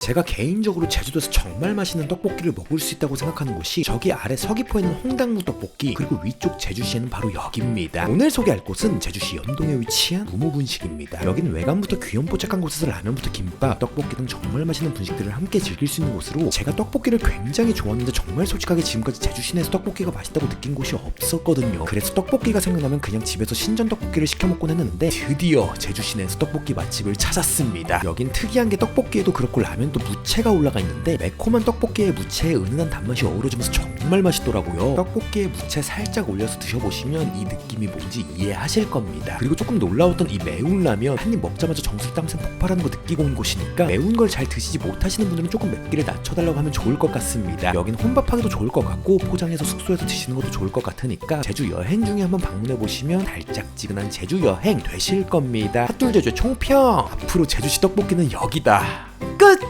제가 개인적으로 제주도에서 정말 맛있는 떡볶이를 먹을 수 있다고 생각하는 곳이 저기 아래 서귀포에 있는 홍당무 떡볶이 그리고 위쪽 제주시에는 바로 여기입니다. 오늘 소개할 곳은 제주시 연동에 위치한 무무분식입니다. 여기는 외관부터 귀염뽀짝한 곳에서 라면부터 김밥, 떡볶이 등 정말 맛있는 분식들을 함께 즐길 수 있는 곳으로 제가 떡볶이를 굉장히 좋아하는데 정말 솔직하게 지금까지 제주시 내에서 떡볶이가 맛있다고 느낀 곳이 없었거든요. 그래서 떡볶이가 생각나면 그냥 집에서 신전 떡볶이를 시켜 먹곤 했는데 드디어 제주시 내에서 떡볶이 맛집을 찾았습니다. 여긴 특이한 게 떡볶이에도 그렇고 라면 도 무채가 올라가 있는데 매콤한 떡볶이에 무채의 은은한 단맛이 어우러지면서 정말 맛있더라고요. 떡볶이에 무채 살짝 올려서 드셔보시면 이 느낌이 뭔지 이해하실 겁니다. 그리고 조금 놀라웠던 이 매운 라면 한 입 먹자마자 정수리 땀샘 폭발하는 거 느끼고 온 곳이니까 매운 걸 잘 드시지 못하시는 분들은 조금 맵기를 낮춰달라고 하면 좋을 것 같습니다. 여긴 혼밥하기도 좋을 것 같고 포장해서 숙소에서 드시는 것도 좋을 것 같으니까 제주 여행 중에 한번 방문해 보시면 달짝지근한 제주 여행 되실 겁니다. 핫둘 제주의 총평 앞으로 제주시 떡볶이는 여기다. 끝!